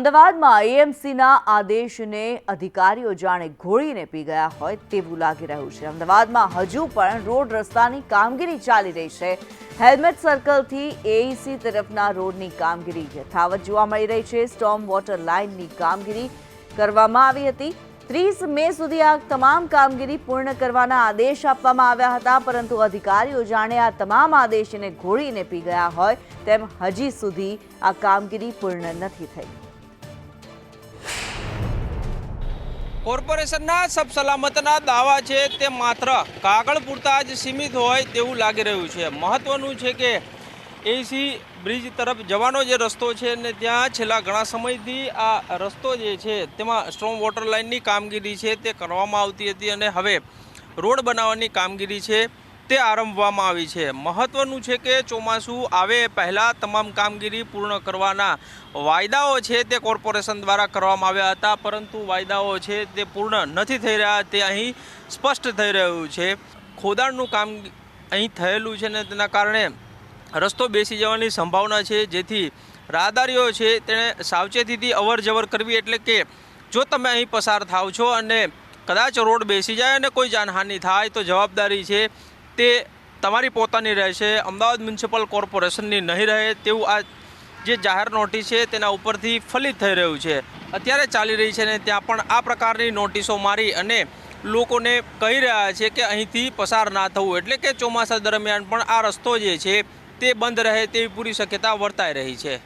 અમદાવાદમાં એએમસીના આદેશને અધિકારીઓ જાણે ઘોળીને પી ગયા હોય તેવું લાગી રહ્યું છે. અમદાવાદમાં હજુ પણ રોડ રસ્તાની કામગીરી ચાલી રહી છે. હેલ્મેટ સર્કલથી એઈસી તરફના રોડની કામગીરી યથાવત જોવા મળી રહી છે. સ્ટોમ વોટર લાઇનની કામગીરી કરવામાં આવી હતી. ત્રીસ મે સુધી આ તમામ કામગીરી પૂર્ણ કરવાના આદેશ આપવામાં આવ્યા હતા, પરંતુ અધિકારીઓ જાણે આ તમામ આદેશને ઘોળીને પી ગયા હોય તેમ હજી સુધી આ કામગીરી પૂર્ણ નથી થઈ. કોર્પોરેશનના સબ સલામતના દાવા છે તે માત્ર કાગળ પૂરતા જ સીમિત હોય તેવું લાગી રહ્યું છે. મહત્વનું છે કે એસી બ્રિજ તરફ જવાનો જે રસ્તો છે ને ત્યાં છેલ્લા ઘણા સમયથી આ રસ્તો જે છે તેમાં સ્ટ્રોંગ વોટર લાઇનની કામગીરી છે તે કરવામાં આવતી હતી અને હવે રોડ બનાવવાની કામગીરી છે. તે આરંભવામાં આવી છે. મહત્વનું છે કે ચોમાસું આવે પહેલાં તમામ કામગીરી પૂર્ણ કરવાના વાયદાઓ છે તે કોર્પોરેશન દ્વારા કરવામાં આવ્યા હતા, પરંતુ વાયદાઓ છે તે પૂર્ણ નથી થઈ રહ્યા, તે અહીં સ્પષ્ટ થઈ રહ્યું છે. ખોદાણનું કામ અહીં થયેલું છે ને તેના કારણે રસ્તો બેસી જવાની સંભાવના છે, જેથી રાહદારીઓ છે તેણે સાવચેતીથી અવર જવર કરવી, એટલે કે જો તમે અહીં પસાર થાવ છો અને કદાચ રોડ બેસી જાય અને કોઈ જાનહાનિ થાય, તો જવાબદારી છે તે તમારી પોતાની રહેશે અમદાવાદ મ્યુનિસિપલ કોર્પોરેશનની નહીં રહે તેવું આ જે જાહેર નોટિસ છે તેના ઉપરથી ફલિત થઈ રહ્યું છે. અત્યારે ચાલી રહી છે ને ત્યાં પણ આ પ્રકારની નોટિસો મારી અને લોકોને કહી રહ્યા છે કે અહીંથી પસાર ના થવું. એટલે કે ચોમાસા દરમિયાન પણ આ રસ્તો જે છે તે બંધ રહે તેવી પૂરી શક્યતા વર્તાઈ રહી છે.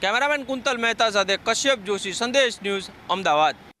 કેમેરામેન કુંતલ મહેતા સાથે કશ્યપ જોશી, સંદેશ ન્યૂઝ, અમદાવાદ.